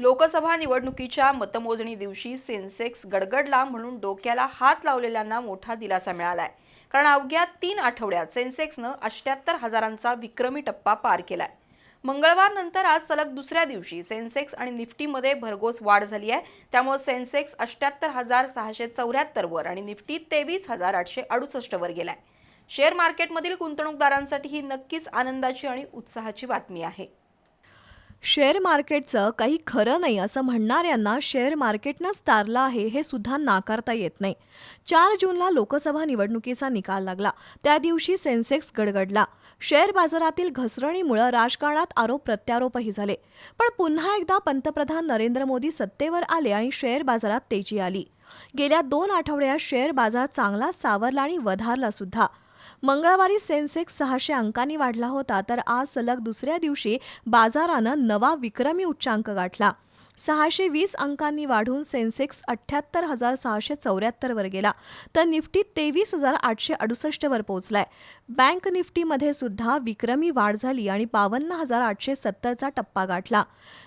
लोकसभा निवडणुकीच्या मतमोजणी दिवशी सेन्सेक्स गडगडला म्हणून डोक्याला हात लावलेल्यांना मोठा दिलासा मिळालाय. कारण अवघ्या तीन आठवड्यात सेन्सेक्सनं अष्ट्याहत्तर हजारांचा विक्रमी टप्पा पार केलाय. मंगळवार नंतर आज सलग दुसऱ्या दिवशी सेन्सेक्स आणि निफ्टीमध्ये भरघोस वाढ झाली आहे. त्यामुळे सेन्सेक्स अष्ट्याहत्तर हजार सहाशे चौऱ्याहत्तरवर आणि निफ्टी तेवीस हजार आठशे अडुसष्टवर गेलाय. शेअर मार्केटमधील गुंतवणूकदारांसाठी ही नक्कीच आनंदाची आणि उत्साहाची बातमी आहे. शेअर मार्केटचं काही खरं नाही असं म्हणणाऱ्यांना शेअर मार्केटनंच तारलं आहे हे सुद्धा नाकारता येत नाही. चार जूनला लोकसभा निवडणुकीचा निकाल लागला. त्या दिवशी सेन्सेक्स गडगडला. शेअर बाजारातील घसरणीमुळं राजकारणात आरोप प्रत्यारोपही झाले. पण पुन्हा एकदा पंतप्रधान नरेंद्र मोदी सत्तेवर आले आणि शेअर बाजारात तेजी आली. गेल्या दोन आठवड्यात शेअर बाजार चांगला सावरला आणि वधारला सुद्धा. मंगळवारी सेन्सेक्स सहाशे अंकांनी वाढला होता तर आज सलग दुसऱ्या दिवशी बाजारानं नवा विक्रमी उच्चांक गाठला. सहाशे वीस अंकांनी वाढून सेन्सेक्स अठ्ठ्याहत्तर हजार सहाशे चौऱ्याहत्तरवर गेला. तर निफ्टी तेवीस हजार आठशे अडुसष्टवर पोहोचलाय. बँक निफ्टीमध्ये सुद्धा विक्रमी वाढ झाली आणि बावन्न हजार आठशे सत्तरचा टप्पा गाठला.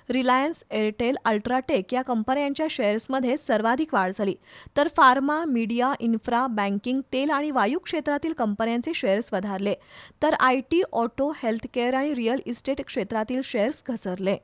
रिलायन्स एअरटेल अल्ट्राटेक या कंपन्यांच्या शेअर्समध्ये सर्वाधिक वाढ झाली. तर फार्मा मीडिया इन्फ्रा बँकिंग तेल आणि वायू क्षेत्रातील कंपन्यांचे शेअर्स वधारले. तर आय टी ऑटो हेल्थकेअर आणि रिअल इस्टेट क्षेत्रातील शेअर्स घसरले.